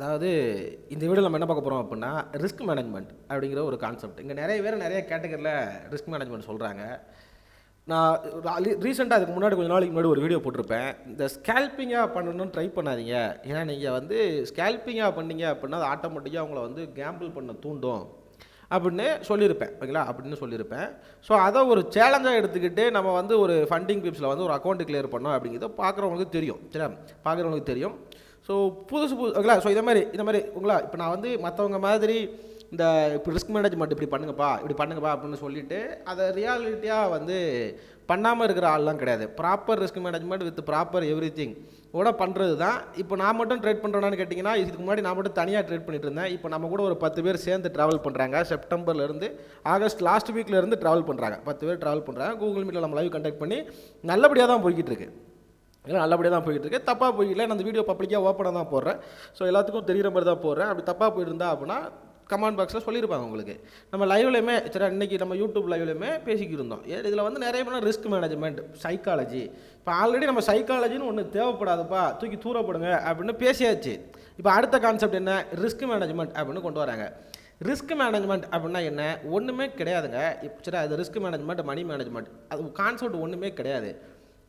அதாவது இந்த வீடியோ நம்ம என்ன பார்க்க போகிறோம் அப்படின்னா ரிஸ்க் மேனேஜ்மெண்ட் அப்படிங்கிற ஒரு கான்செப்ட் இங்கே நிறைய பேர் நிறைய கேட்டகரியில் ரிஸ்க் மேனேஜ்மெண்ட் சொல்கிறாங்க நான் ரீசெண்டாக அதுக்கு முன்னாடி கொஞ்ச நாளைக்கு முன்னாடி ஒரு வீடியோ போட்டிருப்பேன். இந்த ஸ்கேல்பிங்காக பண்ணணும்னு ட்ரை பண்ணாதீங்க. ஏன்னா நீங்கள் வந்து ஸ்கேல்பிங்காக பண்ணீங்க அப்படின்னா அது ஆட்டோமேட்டிக்காக அவங்கள வந்து கேம்பிள் பண்ண தூண்டும் அப்படின்னு சொல்லியிருப்பேன். ஓகேங்களா? அப்படின்னு சொல்லியிருப்பேன். ஸோ அதை ஒரு சேலஞ்சாக எடுத்துக்கிட்டு நம்ம வந்து ஒரு ஃபண்டிங் பிப்ஸில் வந்து ஒரு அக்கௌண்ட் கிளியர் பண்ணோம் அப்படிங்கிறத பார்க்குறவங்களுக்கு தெரியும். சரியா? பார்க்குறவங்களுக்கு தெரியும். ஸோ புதுசு புது ஓகேங்களா? ஸோ இதை மாதிரி இந்த மாதிரி உங்களா இப்போ நான் வந்து மற்றவங்க மாதிரி இந்த இப்போ ரிஸ்க் மேனேஜ்மெண்ட் இப்படி பண்ணுங்கப்பா இப்படி பண்ணுங்கப்பா அப்படின்னு சொல்லிட்டு அதை ரியாலிட்டியாக வந்து பண்ணாமல் இருக்கிற ஆள்லாம் கிடையாது. Proper risk management with proper everything கூட பண்ணுறது தான் இப்போ நான் மட்டும் ட்ரேட் பண்ணுறேன்னு கேட்டிங்கன்னா இதுக்கு முன்னாடி நான் மட்டும் தனியாக ட்ரேட் பண்ணிட்டு இருந்தேன். இப்போ நம்ம கூட ஒரு பத்து பேர் சேர்ந்து ட்ராவல் பண்ணுறாங்க செப்டம்பர்லேருந்து ஆகஸ்ட் லாஸ்ட் வீக்லேருந்து ட்ராவல் பண்ணுறாங்க பத்து பேர் ட்ராவல் பண்ணுறாங்க கூகுள் மீட்டில் நம்ம லைவ் கண்டக்ட் பண்ணி நல்லபடியாக தான் போய்கிட்டு இருக்குது எல்லாம் நல்லபடியாக தான் போயிட்டு இருக்கு. தப்பாக போயிடல நான் அந்த வீடியோ பப்ளிக்காக ஓப்பனாக தான் போடுறேன். ஸோ எல்லாத்துக்கும் தெரிகிற மாதிரி தான் போடுறேன். அப்படி தப்பாக போயிருந்தா அப்படின்னா கமெண்ட் பாக்ஸில் சொல்லியிருப்பாங்க உங்களுக்கு. நம்ம லைவ்லையுமே சரி இன்னைக்கு நம்ம யூடியூப் லைவ்லையுமே பேசிக்கிருந்தோம் இதில் வந்து நிறைய பேர் ரிஸ்க் மேனேஜ்மெண்ட் சைக்காலஜி இப்போ ஆல்ரெடி நம்ம சைக்காலஜின்னு ஒன்று தேவைப்படாதுப்பா. தூக்கி தூரப்படுங்க அப்படின்னு பேசியாச்சு. இப்போ அடுத்த கான்செப்ட் என்ன? ரிஸ்க் மேனேஜ்மெண்ட் அப்படின்னு கொண்டு வராங்க. ரிஸ்க் மேனேஜ்மெண்ட் அப்படின்னா என்ன? ஒன்றுமே கிடையாதுங்க. இப்போ சரி அது ரிஸ்க் மேனேஜ்மெண்ட் மணி மேனேஜ்மெண்ட் அது கான்செப்ட் ஒன்றுமே கிடையாது.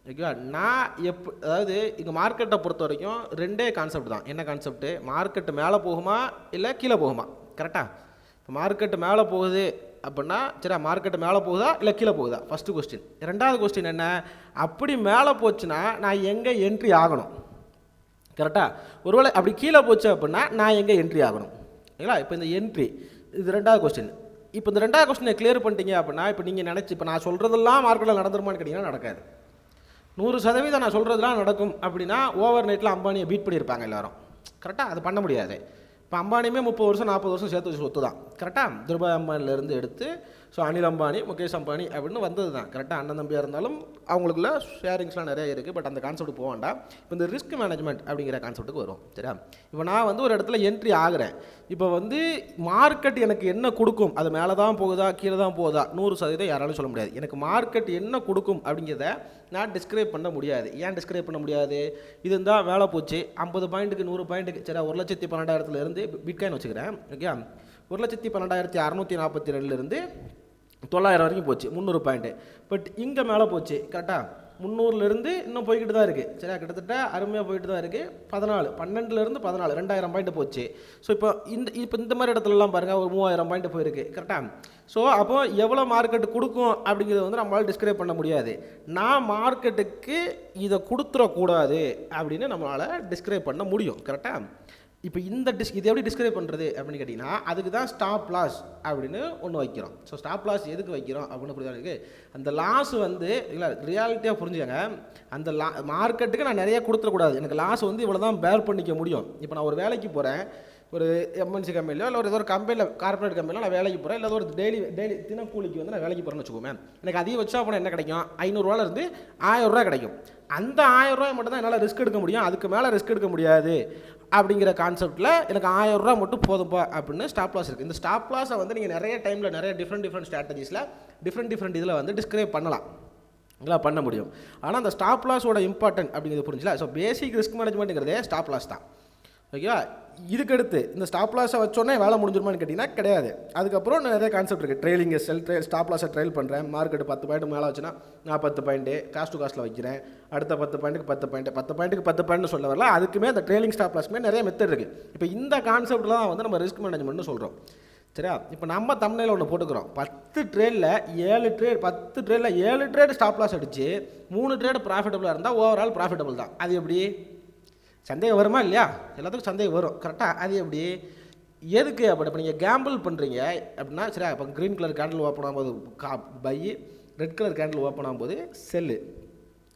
ஓகேவா நான் எப் அதாவது இங்கே மார்க்கெட்டை பொறுத்த வரைக்கும் ரெண்டே கான்செப்ட் தான். என்ன கான்செப்ட்டு மார்க்கெட்டு மேலே போகுமா இல்லை கீழே போகுமா? கரெக்டாக இப்போ மார்க்கெட்டு மேலே போகுது அப்படின்னா சரி மார்க்கெட்டு மேலே போகுதா இல்லை கீழே போகுதா? ஃபஸ்ட்டு கொஸ்டின் ரெண்டாவது கொஸ்டின் என்ன? அப்படி மேலே போச்சுன்னா நான் எங்கே என்ட்ரி ஆகணும்? கரெக்டாக ஒருவேளை அப்படி கீழே போச்சு அப்படின்னா நான் எங்கே என்ட்ரி ஆகணும்? ஓகேங்களா இப்போ இந்த என்ட்ரி இது ரெண்டாவது கொஸ்டின் இப்போ இந்த ரெண்டாவது கொஸ்டினை கிளியர் பண்ணிட்டீங்க அப்படின்னா இப்போ நீங்கள் நினச்சி இப்போ நான் சொல்கிறதெல்லாம் மார்க்கெட்டில் நடந்துருமான்னு கேட்டிங்கன்னா நடக்காது. நூறு சதவீதம் நான் சொல்கிறதுலாம் நடக்கும் அப்படின்னா ஓவர் நைட்டில் அம்பானியை பீட் பண்ணியிருப்பாங்க எல்லாரும். கரெக்டாக அது பண்ண முடியாது. இப்போ அம்பானியுமே முப்பது வருஷம் நாற்பது வருஷம் சேர்த்து வச்சு சொத்து தான் கரெக்டாக துர்பாய் அம்பானிலேருந்து எடுத்து ஸோ அனில் அம்பானி முகேஷ் அம்பானி அப்படின்னு வந்தது தான் கரெக்டாக அண்ணன் தம்பியாக இருந்தாலும் அவங்களுக்குள்ள ஷேரிங்ஸ்லாம் நிறைய இருக்குது பட் அந்த கான்செப்ட் போக வேண்டாம். இப்போ இந்த ரிஸ்க் மேனேஜ்மெண்ட் அப்படிங்கிற கான்செப்ட்டுக்கு வரும் சரியா? இப்போ நான் வந்து ஒரு இடத்துல என்ட்ரி ஆகிறேன். இப்போ வந்து மார்க்கெட் எனக்கு என்ன கொடுக்கும்? அது மேலே தான் போகுதா? கீழே தான் போகுதா? நூறு சதவீதம் யாராலும் சொல்ல முடியாது. எனக்கு மார்க்கெட் என்ன கொடுக்கும் அப்படிங்கிறத நான் டிஸ்கிரைப் பண்ண முடியாது. ஏன் டிஸ்கிரைப் பண்ண முடியாது? இது இருந்தால் வேலை போச்சு. ஐம்பது பாயிண்ட்டுக்கு நூறு பாயிண்ட்டுக்கு சரி ஒரு லட்சத்தி பன்னெண்டாயிரத்துலேருந்து பிட்காயின் வச்சுக்கிறேன். ஓகே ஒரு லட்சத்தி பன்னெண்டாயிரத்தி அறநூற்றி நாற்பத்தி ரெண்டுலேருந்து தொள்ளாயிரம் வரைக்கும் போச்சு முந்நூறு பாயிண்ட்டு பட் இங்கே மேலே போச்சு கரெக்டாக முந்நூறுலேருந்து இன்னும் போய்கிட்டு தான் இருக்குது சரியா? கிட்டத்தட்ட அருமையாக போயிட்டு தான் இருக்குது பதினாலு பன்னெண்டுலேருந்து பதினாலு ரெண்டாயிரம் பாயிண்ட் போச்சு. ஸோ இப்போ இந்த இப்போ இந்த மாதிரி இடத்துலலாம் பாருங்கள் ஒரு மூவாயிரம் பாயிண்ட் போயிருக்கு கரெக்டாக ஸோ அப்போ எவ்வளோ மார்க்கெட் கொடுக்கும் அப்படிங்கிறத வந்து நம்மளால் டிஸ்கிரைப் பண்ண முடியாது. நான் மார்க்கெட்டுக்கு இதை கொடுத்துடக்கூடாது அப்படின்னு நம்மளால் டிஸ்கிரைப் பண்ண முடியும் கரெக்டாக இப்போ இந்த டிஸ் இது எப்படி டிஸ்கிரைப் பண்ணுறது அப்படின்னு கேட்டிங்கன்னா அதுக்கு தான் ஸ்டாப் லாஸ் அப்படின்னு ஒன்று வைக்கிறோம். ஸோ ஸ்டாப் லாஸ் எதுக்கு வைக்கிறோம் அப்படின்னு புரியுது அந்த லாஸ் வந்து இல்லை ரியாலிட்டியாக புரிஞ்சுக்கங்க. அந்த லா மார்க்கெட்டுக்கு நான் நிறைய கொடுத்துடக்கூடாது. எனக்கு லாஸ் வந்து இவ்வளோ தான் பேர் பண்ணிக்க முடியும். இப்போ நான் ஒரு வேலைக்கு போகிறேன் ஒரு எம்என்சி கம்பெனிலோ இல்லை ஒரு ஏதோ ஒரு கம்பெனியில் கார்ப்பரேட் கம்பெனியில் நான் வேலைக்கு போகிறேன் இல்லை ஒரு டெய்லி டெய்லி தினக்கூலிக்கு வந்து நான் வேலைக்கு போகிறேன்னு வச்சுக்கோமே. எனக்கு அதிக வச்சா போனால் என்ன கிடைக்கும்? ஐநூறுரூவாலேருந்து ஆயிரரூவா கிடைக்கும். அந்த ஆயிரம் ரூபாய் மட்டும் தான் என்னால் ரிஸ்க் எடுக்க முடியும். அதுக்கு மேலே ரிஸ்க் எடுக்க முடியாது. அப்படிங்கிற கான்செப்டில் எனக்கு ஆயிரம் ரூபா மட்டும் போதும்பா அப்படின்னு ஸ்டாப் லாஸ் இருக்குது இந்த ஸ்டாப் லாஸை வந்து நீங்கள் நிறைய டைமில் நிறைய டிஃப்ரெண்ட் டிஃப்ரெண்ட் ஸ்ட்ராட்டஜிஸில் டிஃப்ரெண்ட் டிஃப்ரெண்ட் இதில் வந்து டிஸ்கிரைப் பண்ணலாம். இதெல்லாம் பண்ண முடியும். ஆனால் அந்த ஸ்டாப் லாஸோட இம்பார்ட்டன்ட் அப்படிங்கிறது புரிஞ்சுல ஸோ பேசிக் ரிஸ்க் மேனேஜ்மெண்ட்டுங்கிறதே ஸ்டாப் லாஸ் தான். ஓகேவா? இதுக்கடுத்து இந்த ஸ்டாப் லாஸை வச்சோன்னே வேலை முடிஞ்சிருமான்னு கேட்டிங்கன்னா கிடையாது. அதுக்கப்புறம் நிறைய கான்செப்ட் இருக்குது ட்ரெயிலிங் செல் ட்ரெயில் ஸ்டாப் லாஸை ட்ரெயில் பண்ணுறேன் மார்க்கெட் பத்து பாயிண்ட் மேலே வச்சுன்னா நான் பத்து பாயிண்ட்டு காஸ்ட் டு காஸ்ட்டில் வைக்கிறேன். அடுத்த பத்து பாயிண்ட்டுக்கு பத்து பாயிண்ட் பத்து பாயிண்ட்டுக்கு பத்து பாயிண்ட் சொல்ல வரல. அதுக்குமே அந்த ட்ரெயிலிங் ஸ்டாப் லாஸ்க்குமே நிறைய மெத்தட் இருக்குது இப்போ இந்த கான்செப்ட்டில் தான் வந்து நம்ம ரிஸ்க் மேனேஜ்மெண்ட்னு சொல்கிறோம் சரியா? இப்போ நம்ம தமிழில் ஒன்று போட்டுக்கிறோம். பத்து ட்ரேடில் ஏழு ட்ரேட் பத்து ட்ரேடில் ஏழு ட்ரேட் ஸ்டாப் லாஸ் அடிச்சு மூணு ட்ரேட் ப்ராஃபிட்டபுளாக இருந்தால் ஓவரால் ப்ராஃபிட்டபுள் தான். அது எப்படி? சந்தேகம் வருமா இல்லையா? எல்லாத்துக்கும் சந்தேகம் வரும். கரெக்டாக அது எப்படி? எதுக்கு அப்படி? இப்போ நீங்கள் கேம்பிள் பண்ணுறீங்க அப்படின்னா சரி அப்போ க்ரீன் கலர் கேண்டில் ஓப்பன் ஆகும்போது கா buy red colour candle open ஆகும்போது செல்லு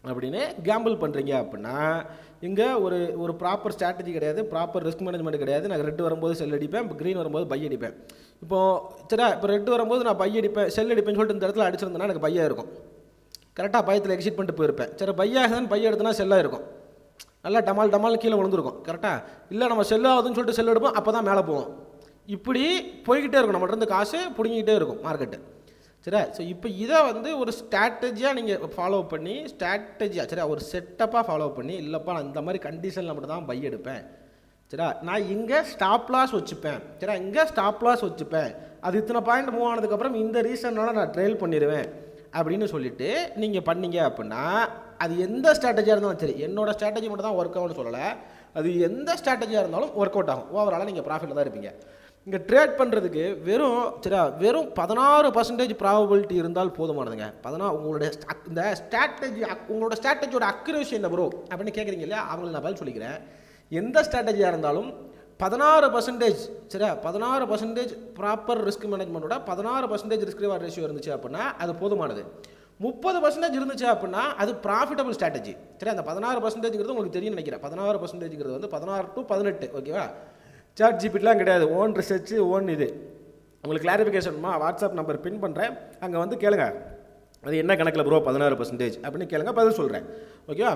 அப்படின்னு கேம்பிள் பண்ணுறீங்க அப்படின்னா இங்கே ஒரு ஒரு ப்ராப்பர் ஸ்ட்ராட்டஜி கிடையாது. ப்ராப்பர் ரிஸ்க் மேனேஜ்மெண்ட் கிடையாது. நான் ரெட் வரும்போது செல் அடிப்பேன். இப்போ க்ரீன் வரும்போது பை அடிப்பேன். இப்போது சரியா? இப்போ ரெட் வரும்போது நான் பை அடிப்பேன் செல் அடிப்பேன்னு சொல்லிட்டு இந்த இடத்துல அடிச்சிருந்தேன்னா எனக்கு பையாக இருக்கும். கரெக்டாக பயத்தில் எக்ஸிட் பண்ணிட்டு போயிருப்பேன். சரி பையாக தான் பை எடுத்தனா செல்லாக இருக்கும். நல்லா டமால் டமால் கீழே விழுந்துருக்கும். கரெக்டாக இல்லை நம்ம செல் ஆகுதுன்னு சொல்லிட்டு செல் எடுப்போம் அப்போ தான் மேலே போவோம். இப்படி போய்கிட்டே இருக்கும் நம்மகிட்ட இருந்து காசு பிடுங்கிக்கிட்டே இருக்கும் மார்க்கெட்டு சரியா? ஸோ இப்போ இதை வந்து ஒரு ஸ்ட்ராட்டஜியாக நீங்கள் ஃபாலோ பண்ணி ஸ்ட்ராட்டஜியாக சரியா? ஒரு செட்டப்பாக ஃபாலோ பண்ணி இல்லைப்பா நான் இந்த மாதிரி கண்டிஷனில் மட்டும் தான் பை எடுப்பேன். சரியா? நான் இங்கே ஸ்டாப் லாஸ் வச்சுப்பேன். சரியா? இங்கே ஸ்டாப் லாஸ் வச்சுப்பேன். அது இத்தனை பாயிண்ட் மூவ் ஆனதுக்கப்புறம் இந்த ரீசன்னால நான் ட்ரெயில் பண்ணிடுவேன் அப்படின்னு சொல்லிட்டு நீங்கள் பண்ணீங்க அப்படின்னா அது எந்த ஸ்ட்ராட்டஜியாக இருந்தாலும் சரி என்னோட ஸ்ட்ராட்டஜி மட்டும் தான் ஒர்க் ஆகும்னு சொல்லலை. அது எந்த ஸ்ட்ராட்டஜியாக இருந்தாலும் ஒர்க் அவுட் ஆகும். ஓவராலாக நீங்கள் ப்ராஃபிட்டில் தான் இருப்பீங்க. இங்கே ட்ரேட் பண்ணுறதுக்கு வெறும் சரியா வெறும் பதினாறு பர்சன்டேஜ் ப்ராபபிலிட்டி இருந்தால் போதுமானதுங்க. பதினா உங்களுடைய இந்த ஸ்ட்ராட்டஜி உங்களோட ஸ்ட்ராட்டஜியோட அக்யூரேசி என்ன ப்ரோ அப்படின்னு கேட்குறீங்க இல்லையா? அவங்களுக்கு நான் பதில் சொல்லிக்கிறேன். எந்த ஸ்ட்ராட்டஜியாக இருந்தாலும் பதினாறு பர்சன்டேஜ் சரியா? பதினாறு பர்சன்டேஜ் ப்ராப்பர் ரிஸ்க் மேனேஜ்மெண்ட்டோட பதினாறு பர்சன்டேஜ் ரிஸ்க் ரிவார்ட் ரேஷியோ இருந்துச்சு அப்படின்னா அது போதுமானது. முப்பது பர்சன்டேஜ் இருந்துச்சு அப்படின்னா அது ப்ராஃபிட்டபிள் ஸ்ட்ராட்டஜி சரி அந்த பதினாறு பர்சன்டேஜ்ங்கிறது உங்களுக்கு தெரியும் நினைக்கிறேன். பதினாறு பர்சன்டேஜ்ங்கிறது வந்து பதினாறு டு பதினெட்டு ஓகேவா சாட் ஜிபிட்லாம் கிடையாது. ஓன் ரிசர்ச் ஓன் இது. உங்களுக்கு கிளாரிஃபிகேஷன்மா வாட்ஸ்அப் நம்பர் பின் பண்ணுறேன் அங்கே வந்து கேளுங்க. அது என்ன கணக்கில் ப்ரோ பதினாறு பர்சன்டேஜ் அப்படின்னு கேளுங்க பதில் சொல்கிறேன் ஓகேவா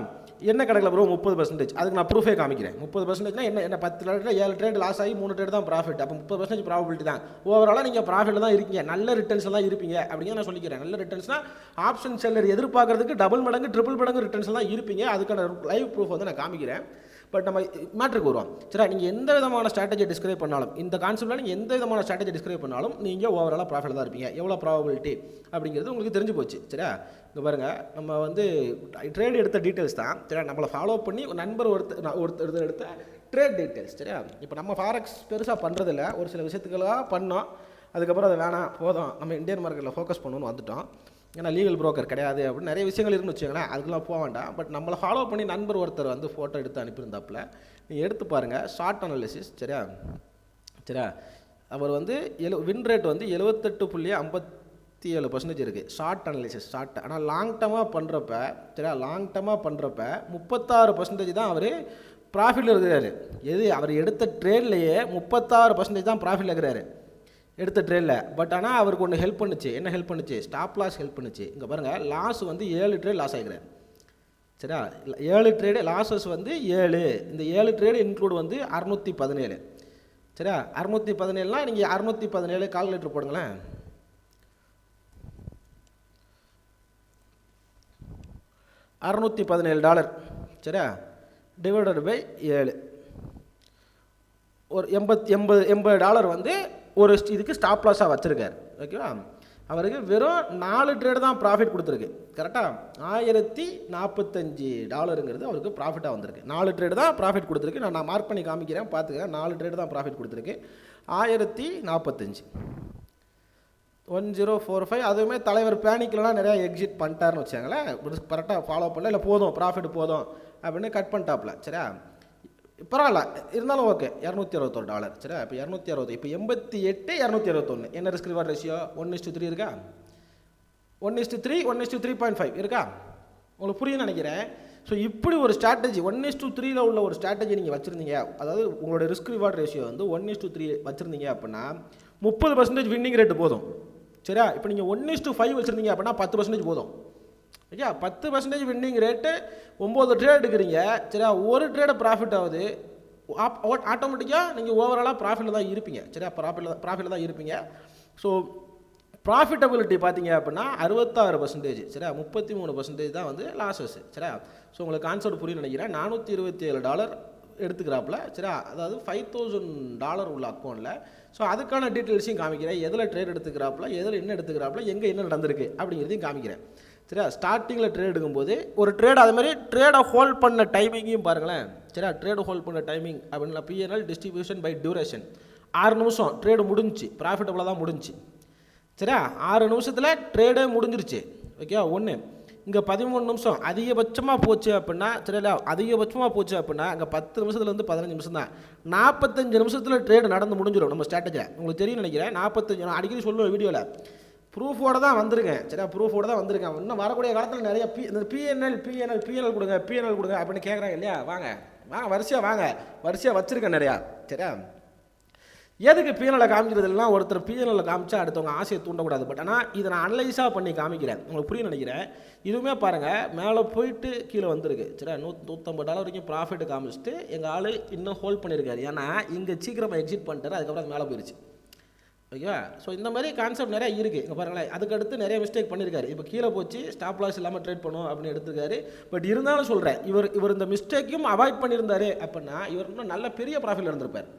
என்ன கணக்கில் ப்ரோ முப்பது பர்சன்டேஜ் அதுக்கு நான் ப்ரூஃபே காமிக்கிறேன். முப்பது பர்சன்டேஜ்னா என்ன? என்ன? பத்து ட்ரேட் ஏழு ட்ரேட் லாஸ் ஆகி மூணு ட்ரேட் தான் ப்ராஃபிட் அப்போ முப்பது பர்சன்டேஜ் ப்ராஃபிலிட்டி தான். ஓவராலாக நீங்கள் ப்ராஃபிட்டில் தான் இருக்கீங்க. நல்ல ரிட்டர்ன்ஸில் தான் இருப்பீங்க. அப்படின்னு நான் சொல்லிக்கிறேன். நல்ல ரிட்டர்ன்ஸ்னா ஆப்ஷன் செல்லர் எதிர்பார்க்கறதுக்கு டபுள் மடங்கு ட்ரிபிள் மடங்கு ரிட்டர்ன்ஸ் தான் இருப்பீங்க. அதுக்கான லைவ் ப்ரூஃப் வந்து நான் காமிக்கிறேன். பட் நம்ம மேட்ருக்கு வருவோம். சரி நீங்கள் எந்த விதமான ஸ்ட்ராட்டஜி டிஸ்கிரைப் பண்ணாலும் இந்த கான்செப்டில் நீங்கள் எந்த விதமான ஸ்ட்ராட்டஜி டிஸ்கிரைப் பண்ணாலும் நீங்கள் ஓவராலாக ப்ராஃபிட் தான் இருப்பீங்க. எவ்வளோ ப்ராபபிலிட்டி அப்படிங்கிறது உங்களுக்கு தெரிஞ்சு போச்சு. சரியா? இங்கே பாருங்கள் நம்ம வந்து ட்ரேட் எடுத்த டீட்டெயில்ஸ் தான். சரியா? நம்மளை ஃபாலோ பண்ணி ஒரு நண்பர் ஒருத்தர் நான் ஒருத்தர் எடுத்த ட்ரேட் டீட்டெயில்ஸ் சரியா? இப்போ நம்ம ஃபாரெக்ஸ் பெருசாக பண்ணுறதில்ல ஒரு சில விஷயத்துக்கெல்லாம் பண்ணோம். அதுக்கப்புறம் அது வேணாம் போதும். நம்ம இந்தியன் மார்க்கெட்டில் ஃபோக்கஸ் பண்ணணும்னு வந்துட்டோம். ஏன்னா லீகல் புரோக்கர் கிடையாது அப்படின்னு நிறைய விஷயங்கள் இருக்குன்னு வச்சுக்கோங்களேன். அதுக்கெல்லாம் போக வேண்டாம். பட் நம்மளை ஃபாலோ பண்ணி நண்பர் ஒருத்தர் வந்து ஃபோட்டோ எடுத்து அனுப்பியிருந்தாப்புல நீங்கள் எடுத்து பாருங்கள் ஷார்ட் அனாலிசிஸ் சரியா? சரியா? அவர் வந்து எழு வின் ரேட் வந்து எழுபத்தெட்டு புள்ளி ஐம்பத்தி ஏழு பர்சன்டேஜ் இருக்குது ஷார்ட் அனாலிசிஸ் ஷார்ட் ஆனால் லாங் டர்மாக பண்ணுறப்ப சரியா? லாங் டர்மாக பண்ணுறப்ப முப்பத்தாறு பர்சன்டேஜ் தான் அவர் ப்ராஃபிட்டில் இருக்கிறாரு. எது? அவர் எடுத்த ட்ரேட்லேயே முப்பத்தாறு பர்சன்டேஜ் தான் ப்ராஃபிட்டில் இருக்கிறாரு. எடுத்த ட்ரெயினில் பட் ஆனால் அவருக்கு ஒன்று ஹெல்ப் பண்ணுச்சு. என்ன ஹெல்ப் பண்ணுச்சு? ஸ்டாப் லாஸ் ஹெல்ப் பண்ணுச்சு. இங்கே பாருங்கள் லாஸ் வந்து ஏழு ட்ரேட் லாஸ் ஆகிக்கிறார் சரியா? ஏழு ட்ரேடு லாஸஸ் வந்து ஏழு. இந்த ஏழு ட்ரேடு இன்க்ளூட் வந்து அறுநூற்றி பதினேழு. சரியா? அறுநூற்றி பதினேழுனா நீங்கள் அறுநூற்றி பதினேழு கால்குலேட்டர் போடுங்களேன். அறுநூற்றி பதினேழு டாலர் சரியா? டிவைடட் பை ஏழு. ஒரு எண்பத் எண்பது எண்பது டாலர் வந்து ஒரு இதுக்கு ஸ்டாப் லாஸாக வச்சுருக்காரு. ஓகேவா அவருக்கு வெறும் நாலு ட்ரேடு தான் ப்ராஃபிட் கொடுத்துருக்கு. கரெக்டாக ஆயிரத்தி நாற்பத்தஞ்சு டாலருங்கிறது அவருக்கு ப்ராஃபிட்டாக வந்திருக்கு. நாலு ட்ரேடு தான் ப்ராஃபிட் கொடுத்துருக்கு. நான் நான் மார்க் பண்ணி காமிக்கிறேன். பார்த்துக்க நாலு ட்ரேடு தான் ப்ராஃபிட் கொடுத்துருக்கு. ஆயிரத்தி நாற்பத்தஞ்சு ஒன் ஜீரோ ஃபோர் ஃபைவ். அதுவுமே தலைவர் பேனிக்லலாம் நிறையா எக்ஸிட் பண்ணிட்டாருன்னு வச்சாங்களேன் கரெக்டாக ஃபாலோ பண்ணல. இல்லை போதும். ப்ராஃபிட் போதும் அப்படின்னு கட் பண்ணிட்டாப்ல சரியா? பரவாயில்ல. இருந்தாலும் ஓகே இரநூத்தி அறுபத்தொரு டாலர் சரியா? இப்போ இரநூத்தி அறுபது இப்போ எண்பத்தி எட்டு இரநூத்தி அறுபத்தொன்று என்ன risk reward ratio one is to three இருக்கா? One is to three one is to three point five இருக்கா? உங்களுக்கு புரியும் நினைக்கிறேன். ஸோ இப்படி ஒரு ஸ்ட்ராட்டஜி ஒன் இஸ் டூ த்ரீல உள்ள ஒரு ஸ்ட்ராட்டஜி நீங்கள் வச்சுருந்தீங்க. அதாவது உங்களோட ரிஸ்க் ரிவார்ட் ரேஷியோ வந்து ஒன் இஸ் டூ த்ரீ வச்சுருந்தீங்க அப்படின்னா முப்பது பர்சன்டேஜ் வின்னிங் ரேட்டு போதும். சரியா? இப்போ நீங்கள் ஒன் இஸ் டூ ஃபைவ் வச்சுருந்தீங்க அப்படின்னா பத்து பர்சன்டேஜ் போதும். ஓகே பத்து பர்சன்டேஜ் வின்னிங் ரேட்டு ஒம்பது ட்ரேட் எடுக்கிறீங்க. சரியா? ஒரு ட்ரேடு ப்ராஃபிட் ஆகுது. ஆட்டோமேட்டிக்காக நீங்கள் ஓவராலாக ப்ராஃபிட்டில் தான் இருப்பீங்க. சரியா? ப்ராஃபிட்டில் ப்ராஃபிட்டில் தான் இருப்பீங்க. ஸோ ப்ராஃபிட்டபிலிட்டி பார்த்தீங்க அப்படின்னா அறுபத்தாறு பர்சன்டேஜ் சரியா? முப்பத்தி மூணு பர்சன்டேஜ் தான் வந்து லாஸஸ் சரியா? ஸோ உங்களுக்கு கான்செப்ட் புரியும் நினைக்கிறேன். நானூற்றி இருபத்தி ஏழு டாலர் எடுத்துக்கிறாப்புல சரியா? அதாவது ஃபைவ் தௌசண்ட் டாலர் உள்ள அக்கௌண்ட்டில் ஸோ அதுக்கான டீட்டெயில்ஸையும் காமிக்கிறேன். எதில் ட்ரேட் எடுத்துக்கிறாப்புல எதில் என்ன எடுத்துக்கிறாப்புல எங்கே என்ன நடந்திருக்கு அப்படிங்கிறதையும் காமிக்கிறேன். சரியா? ஸ்டார்டிங்கில் ட்ரேட் எடுக்கும்போது ஒரு ட்ரேட் அது மாதிரி ட்ரேடை ஹோல்ட் பண்ண டைமிங்கையும் பாருங்களேன். சரியா? ட்ரேடு ஹோல்ட் பண்ண டைமிங் அப்படின்னா பிஎன்எல் டிஸ்ட்ரிபியூஷன் பை டியூரேஷன் ஆறு நிமிஷம் ட்ரேடு முடிஞ்சுச்சு. ப்ராஃபிட்டபுளாக தான் முடிஞ்சுச்சு. சரியா? ஆறு நிமிஷத்தில் ட்ரேடே முடிஞ்சிருச்சு. ஓகே ஒன்று இங்கே பதிமூணு நிமிஷம் அதிகபட்சமாக போச்சு அப்படின்னா சரியா? அதிகபட்சமாக போச்சு அப்படின்னா அங்கே பத்து நிமிஷத்துலேருந்து பதினஞ்சு நிமிஷம் தான். நாற்பத்தஞ்சு நிமிஷத்தில் ட்ரேடு நடந்து முடிஞ்சிடும் நம்ம ஸ்ட்ராட்டஜியில் உங்களுக்கு தெரியும் நினைக்கிறேன். நாற்பத்தஞ்சு நான் அடிக்கடி சொல்லுவேன் வீடியோவில் ப்ரூஃபோட தான் வந்திருக்கேன். சரியா? ப்ரூஃபோட தான் வந்திருக்கேன். இன்னும் வரக்கூடிய காலத்தில் நிறைய பி இந்த பிஎன்எல் பிஎன்எல் பிஎன்எல் கொடுங்க பிஎன்எல் கொடுங்க அப்படின்னு கேட்குறாங்க இல்லையா? வாங்க. வாங்க வரிசையாக வாங்க. வரிசையாக வச்சுருக்கேன் நிறையா. சரியா? எதுக்கு பிஎன்எல்ல காமிக்கிறதுனா ஒருத்தர் பிஎன்எல்ல காமிச்சா அடுத்தவங்க ஆசையை தூண்டக்கூடாது. பட் ஆனால் இதை நான் அனலைஸாக பண்ணி காமிக்கிறேன். உங்களுக்கு புரிய நினைக்கிறேன். இதுவுமே பாருங்கள் மேலே போயிட்டு கீழே வந்திருக்கு. சரியா? நூ நூற்றம்பது டாலர் வரைக்கும் ப்ராஃபிட் காமிச்சிட்டு எங்கள் ஆள் இன்னும் ஹோல்ட் பண்ணியிருக்காரு ஏன்னா இங்கே சீக்கிரமாக எக்ஸிட் பண்ணிட்டாரு அதுக்கப்புறம் மேலே போயிடுச்சு ஓகேவா ஸோ இந்த மாதிரி கான்செப்ட் நிறைய இருக்குது இங்கே பாருங்களேன். அதுக்கடுத்து நிறைய மிஸ்டேக் பண்ணியிருக்காரு இப்போ கீழே போச்சு ஸ்டாப் லாஸ் இல்லாமல் ட்ரேட் பண்ணும் அப்படின்னு எடுத்துருக்காரு. பட் இருந்தாலும் சொல்கிறேன் இவர் இவர் இந்த மிஸ்டேக்கையும் அவாய்ட் பண்ணியிருந்தாரு அப்படின்னா இவர் இன்னும் நல்ல பெரிய ப்ராஃபிட் இருந்திருப்பார்.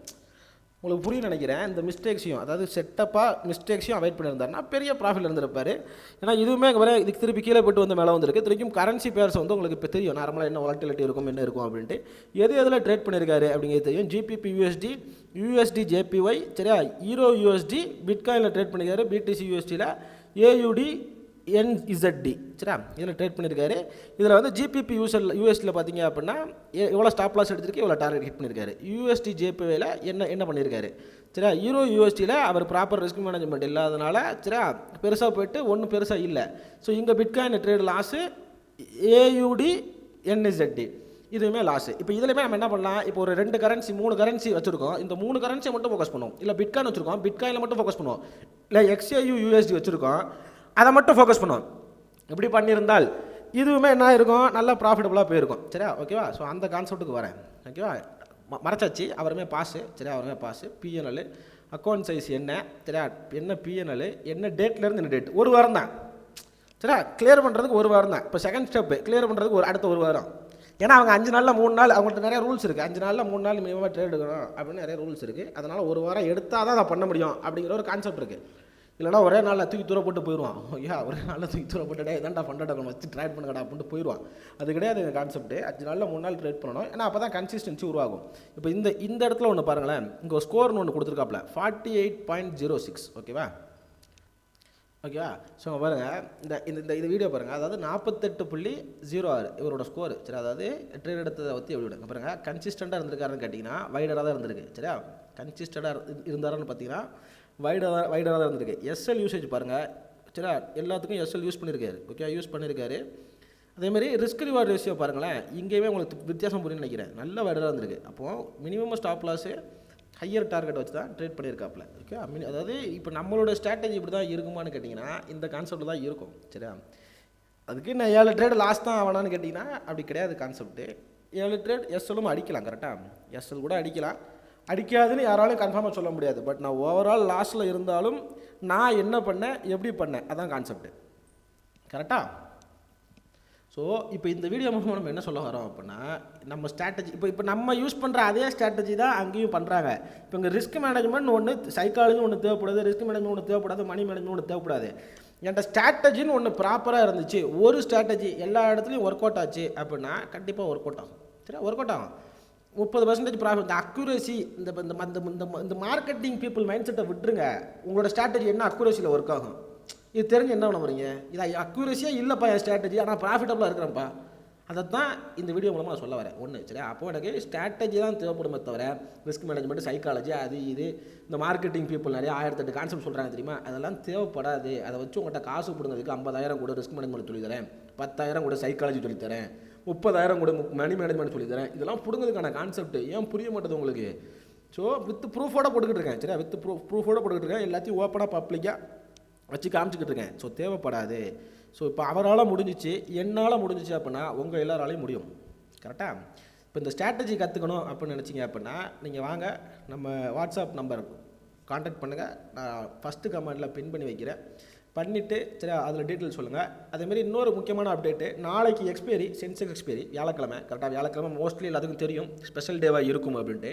உங்களுக்கு புரியும் நினைக்கிறேன். இந்த மிஸ்டேக்ஸையும் அதாவது செட்டப்பாக மிஸ்டேக்ஸையும் அவாய்ட் பண்ணியிருந்தாருன்னா பெரிய ப்ராஃபிட் இருந்திருப்பார். ஏன்னா இதுவுமே வர இதுக்கு திருப்பி கீழே போட்டு வந்து மேலே வந்திருக்கு. திருப்பியும் கரன்சி பேர்ஸ் வந்து உங்களுக்கு இப்போ தெரியும். நார்மலாக என்ன வாலட்டிலிட்டி இருக்கும் என்ன இருக்கும் அப்படின்ட்டு. எது எதில் ட்ரேட் பண்ணியிருக்காரு அப்படிங்கிறது தெரியும். ஜிபிபி யூஎஸ்டி யூஎஸ்டி ஜேபிஒய் சரியா? ஈரோ யூஎஸ்டி பிட்காயினில் ட்ரேட் பண்ணியிருக்காரு. பிடிசி யூஎஸ்டியில் ஏயுடி என்இசட்டி சரியா? இதில் ட்ரேட் பண்ணியிருக்காரு இதில் வந்து ஜிபிபி யூஎஸ்எல் யூஎஸ்டியில் பார்த்தீங்க அப்படின்னா எவ்வளோ ஸ்டாப் லாஸ் எடுத்திருக்கு எவ்வளோ டார்கெட் ஹிட் பண்ணியிருக்காரு யூஎஸ்டி ஜேபிஐயில் என்ன என்ன பண்ணியிருக்காரு சரியா? ஈரோ யூஎஸ்டியில் அவர் ப்ராப்பர் ரிஸ்க் மேனேஜ்மெண்ட் இல்லாதனால சரியா? பெருசாக போயிட்டு ஒன்றும் பெருசாக இல்லை. ஸோ இங்கே bitcoin trade loss AUD NZD இதுவுமே லாஸு இப்போ இதுலையுமே நம்ம என்ன பண்ணலாம்? இப்போ ஒரு ரெண்டு கரன்சி மூணு கரன்சி வச்சுருக்கோம். இந்த மூணு கரன்சியை மட்டும் ஃபோக்கஸ் பண்ணுவோம். இல்லை பிட்காயின் வச்சுருக்கோம். பிட்காயினில் மட்டும் ஃபோக்கஸ் பண்ணுவோம். இல்லை எக்ஸ்ஏயு யூஎஸ்டி வச்சுருக்கோம். அதை மட்டும் ஃபோக்கஸ் பண்ணுவோம். இப்படி பண்ணியிருந்தால் இதுவுமே என்ன இருக்கும் நல்ல ப்ராஃபிட்டபுளாக போயிருக்கும். சரியா? ஓகேவா ஸோ அந்த கான்செப்ட்டுக்கு வரேன். ஓகேவா ம- மறைச்சாச்சு. அவருமே பாஸு சரியா? அவருமே பாஸு பிஎன்எல் அக்கௌண்ட் சைஸ் என்ன? சரியா? என்ன பிஎன்எல் என்ன டேட்லேருந்து என்ன டேட் ஒரு வாரம் தான். சரியா? கிளியர் பண்ணுறதுக்கு ஒரு வாரம் தான். இப்போ செகண்ட் ஸ்டெப்பு கிளியர் பண்ணுறதுக்கு ஒரு அடுத்த ஒரு வாரம். ஏன்னா அவங்க அஞ்சு நாளில் மூணு நாள் அவங்கள்ட்ட நிறைய ரூல்ஸ் இருக்குது அஞ்சு நாளில் மூணு நாள் மினிமமாக ட்ரேட் எடுக்கணும் அப்படின்னு நிறைய ரூல்ஸ் இருக்குது அதனால் ஒரு வாரம் எடுத்தால் தான் அதை பண்ண முடியும் அப்படிங்கிற ஒரு கான்செப்ட் இருக்குது இல்லைனா ஒரே நாளில் தூக்கி தூர போட்டு போயிடுவான் ஐயா ஒரே நாளில் தூக்கி தூர போட்டுடே இதான்டா ஃபண்டட் வச்சு ட்ரேட் பண்ணுங்கடா அப்படின்ட்டு போயிடுவான் அது கிடையாது எங்கள் கான்செப்ட் அஞ்சு நாளில் மூணு நாள் ட்ரேட் பண்ணணும். ஏன்னா அப்போ தான் கன்சிஸ்டன்சி உருவாகும். இப்போ இந்த இந்த இடத்துல ஒன்று பாருங்களேன். இங்கே ஒரு ஸ்கோர்னு ஒன்று கொடுத்துருக்காப்ல. Forty eight point zero six ஓகேவா? ஓகேவா ஸோ பாருங்கள் இந்த இந்த இந்த இது வீடியோ பாருங்கள் அதாவது நாற்பத்தெட்டு புள்ளி ஜீரோ ஆறு இவரோட ஸ்கோர் சரி அதாவது ட்ரேட் எடுத்ததை பற்றி எப்படி விடுங்க பாருங்கள் கன்சிஸ்டண்ட்டாக இருந்திருக்காருன்னு கேட்டிங்கன்னா வைடராக தான் இருந்திருக்கு. சரியா? கன்சிஸ்டண்டாக இருந்தாருன்னு பார்த்தீங்கன்னா வைடாக தான் வைடாக தான் இருந்திருக்கு. எஸ்எல் யூசேஜ் பாருங்கள் சரியா? எல்லாத்துக்கும் எஸ்எல் யூஸ் பண்ணியிருக்காரு ஓகே யூஸ் பண்ணியிருக்காரு அதேமாதிரி ரிஸ்க் ரிவார்ட் ரேஷியோ பாருங்களேன். இங்கேயுமே உங்களுக்கு வித்தியாசம் புரியும்னு நினைக்கிறேன். நல்ல வைடராக இருந்திருக்கு. அப்போது minimum stop loss higher target வச்சு தான் ட்ரேட் பண்ணியிருக்காப்புல ஓகே மினி மீன் அதாவது இப்போ நம்மளோட ஸ்ட்ராட்டஜி இப்படி தான் இருக்குமான்னு கேட்டிங்கன்னா இந்த கான்செப்ட் தான் இருக்கும். சரியா? அதுக்கு நான் ஏழு ட்ரேட் லாஸ் தான் ஆகணான்னு கேட்டிங்கன்னா அப்படி கிடையாது கான்செப்ட்டு ஏழு ட்ரேட் எஸ்எல்லும் அடிக்கலாம் கரெக்டாக எஸ்எல் கூட அடிக்கலாம். அடிக்காதுன்னு யாராலும் கன்ஃபார்மாக சொல்ல முடியாது. பட் நான் ஓவரால் லாஸ்ட்டில் இருந்தாலும் நான் என்ன பண்ணேன் எப்படி பண்ணேன் அதான் கான்செப்ட் கரெக்டாக ஸோ இப்போ இந்த வீடியோ மூலமாக நம்ம என்ன சொல்ல வரோம் அப்படின்னா நம்ம ஸ்ட்ராட்டஜி இப்போ இப்போ நம்ம யூஸ் பண்ணுற அதே ஸ்ட்ராட்டஜி தான் அங்கேயும் பண்ணுறாங்க இப்போ இங்கே ரிஸ்க் மேனேஜ்மெண்ட் ஒன்று சைக்காலஜி ஒன்று தேவைப்படாது ரிஸ்க் மேனேஜ்மெண்ட் ஒன்று தேவைப்படாது மணி மேனேஜ்மெண்ட் ஒன்று தேவைப்படாது. என்கிட்ட ஸ்ட்ராட்டஜின்னு ஒன்று ப்ராப்பராக இருந்துச்சு. ஒரு ஸ்ட்ராட்டஜி எல்லா இடத்துலையும் ஒர்க் அவுட் ஆச்சு அப்படின்னா கண்டிப்பாக ஒர்க் அவுட் ஆகும். சரியா? ஒர்க் அவுட் ஆகும். முப்பது பர்சன்டேஜ் ப்ராஃபிட் இந்த அக்யூரசி இந்த இந்த இந்த இந்த மார்க்கெட்டிங் பீப்புள் மைண்ட் செட்டை விட்டுருங்க. உங்களோட ஸ்ட்ராட்டஜி என்ன? அக்யூரசியில் ஒர்க் ஆகும். இது தெரிஞ்சு என்ன பண்ண போகிறீங்க இது அக்யூரேசியாக இல்லைப்பா என் ஸ்ட்ராட்டஜி ஆனால் ப்ராஃபிட்டபுளாக இருக்கிறேன்ப்பா. அதை தான் இந்த வீடியோ மூலமாக நான் சொல்ல வரேன். ஒன்று சரி அப்போ எனக்கு ஸ்ட்ராட்டஜி தான் தேவைப்படுமே தவிர ரிஸ்க் மேனேஜ்மெண்ட் சைக்காலஜி அது இது இந்த மார்க்கெட்டிங் பீப்புள் நிறைய ஆயிரத்தெட்டு கான்செப்ட் சொல்கிறாங்க தெரியுமா? அதெல்லாம் தேவைப்படாது. அதை வச்சு உங்கள்கிட்ட காசு கொடுங்கிறதுக்கு ஐம்பதாயிரம் கூட ரிஸ்க் மேனேஜ்மெண்ட் சொல்லி தரேன். பத்தாயிரம் கூட சைக்காலஜி சொல்லித்தரேன் முப்பதாயிரம் கூட மணி மேனேஜ்மெண்ட் சொல்லித்தரேன் இதெல்லாம் பிடுங்கிறதுக்கான கான்செப்ட் ஏன் புரிய மாட்டேது உங்களுக்கு? ஸோ வித் ப்ரூஃபோட போட்டுக்கிட்டு இருக்கேன் சரியா? வித் ப்ரூஃப் ப்ரூஃபோட போட்டுக்கிட்டு இருக்கேன். எல்லாத்தையும் ஓப்பனாக பப்ளிக்காக வச்சு காமிச்சிக்கிட்டு இருக்கேன். ஸோ தேவைப்படாது. ஸோ இப்போ அவரால் முடிஞ்சிச்சு என்னால் முடிஞ்சிச்சு அப்படின்னா உங்கள் எல்லாராலையும் முடியும். கரெக்டாக இப்போ இந்த ஸ்ட்ராட்டஜி கற்றுக்கணும் அப்படின்னு நினச்சிங்க அப்படின்னா நீங்கள் வாங்க நம்ம வாட்ஸ்அப் நம்பர் காண்டாக்ட் பண்ணுங்கள் நான் ஃபஸ்ட்டு கமெண்டில் பின் பண்ணி வைக்கிறேன். பண்ணிவிட்டு சரி அதில் டீட்டெயில் சொல்லுங்கள் அதேமாரி இன்னொரு முக்கியமான அப்டேட்டு நாளைக்கு எக்ஸ்பைரி சென்செக்ஸ் எக்ஸ்பைரி வியாழக்கிழமை. கரெக்டாக வியாழக்கிழமை மோஸ்ட்லி எல்லாத்துக்கும் தெரியும். ஸ்பெஷல் டேவாக இருக்கும் அப்படின்ட்டு.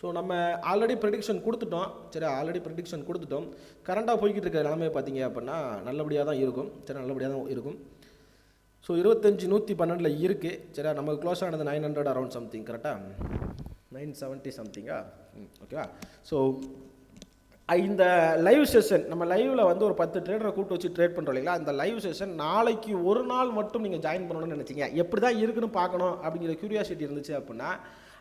ஸோ நம்ம ஆல்ரெடி ப்ரெடிக்ஷன் கொடுத்துட்டோம். சரி ஆல்ரெடி ப்ரெடிக்ஷன் கொடுத்துட்டோம். கரண்ட்டாக போய்கிட்டு இருக்க நிலமையை பார்த்தீங்க அப்படின்னா நல்லபடியாக தான் இருக்கும். சரி நல்லபடியாக தான் இருக்கும். ஸோ இருபத்தஞ்சி நூற்றி பன்னெண்டில் இருக்குது சரி நமக்கு க்ளோஸ் ஆனது நைன் ஹண்ட்ரட் அரௌண்ட் சம்திங் கரெக்டாக நைன் செவன்ட்டி சம்திங்கா ஓகேவா ஸோ இந்த லைவ் செஷன் நம்ம லைவில் வந்து ஒரு பத்து ட்ரேடரை கூட்டு வச்சு ட்ரேட் பண்ணுறோம் இல்லைங்களா? அந்த லைவ் செஷன் நாளைக்கு ஒரு நாள் மட்டும் நீங்கள் ஜாயின் பண்ணணும்னு நினச்சிங்க. எப்படி தான் இருக்குன்னு பார்க்கணும் அப்படிங்கிற க்யூரியாசிட்டி இருந்துச்சு அப்படின்னா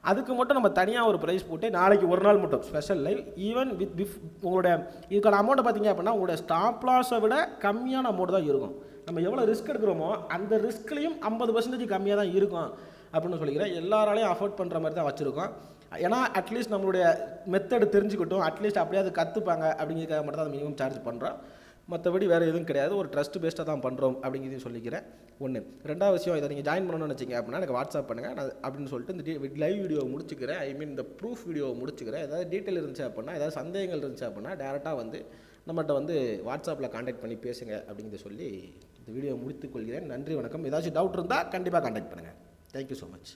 அதுக்கு மட்டும் நம்ம தனியாக ஒரு ப்ரைஸ் போட்டு நாளைக்கு ஒரு நாள் மட்டும் ஸ்பெஷல் லைவ் ஈவன் வித் பிஃப் உங்களோட இதுக்கான அமௌண்ட்டை பார்த்தீங்க அப்படின்னா உங்களோட ஸ்டாப் லாஸை விட கம்மியான அமௌண்ட் தான் இருக்கும். நம்ம எவ்வளோ ரிஸ்க் எடுக்கிறோமோ அந்த ரிஸ்க்லேயும் ஐம்பது பர்சன்டேஜ் கம்மியாக தான் இருக்கும் அப்படின்னு சொல்லிக்கிறேன். எல்லாராலையும் அஃபோர்ட் பண்ணுற மாதிரி தான் வச்சுருக்கோம். ஏன்னா அட்லீஸ்ட் நம்மளுடைய மெத்தடு தெரிஞ்சுக்கிட்டும். அட்லீஸ்ட் அப்படியே அது கற்றுப்பாங்க அப்படிங்கிறதுக்காக மட்டும் தான் மினிமம் சார்ஜ் பண்ணுறோம் மற்றபடி வேறு எதுவும் கிடையாது. ஒரு ட்ரஸ்ட் பேஸ்டாக தான் பண்ணுறோம் அப்படிங்கிறதையும் சொல்லிக்கிறேன். ஒன்று ரெண்டாவது விஷயம் இதை நீங்கள் ஜாயின் பண்ணணும்னு வச்சிங்க அப்படின்னா எனக்கு வாட்ஸ்அப் பண்ணுங்கள் நான் அப்படின்னு சொல்லிட்டு இந்த லைவ் வீடியோவை முடிச்சுக்கிறேன். ஐ மீன் இந்த ப்ரூஃப் வீடியோவை முடிச்சுக்கிறேன். ஏதாவது டீட்டெயில் இருந்துச்சு அப்படின்னா ஏதாவது சந்தேகங்கள் இருந்துச்சு அப்படின்னா டேரெக்டாக வந்து நம்மகிட்ட வந்து வாட்ஸ்அப்பில் காண்டாக்ட் பண்ணி பேசுங்க அப்படிங்கிறத சொல்லி இந்த வீடியோவை முடித்துக் கொள்கிறேன். நன்றி வணக்கம். ஏதாச்சும் டவுட் இருந்தால் கண்டிப்பாக காண்டாக்ட் பண்ணுங்கள் தேங்க்யூ ஸோ மச்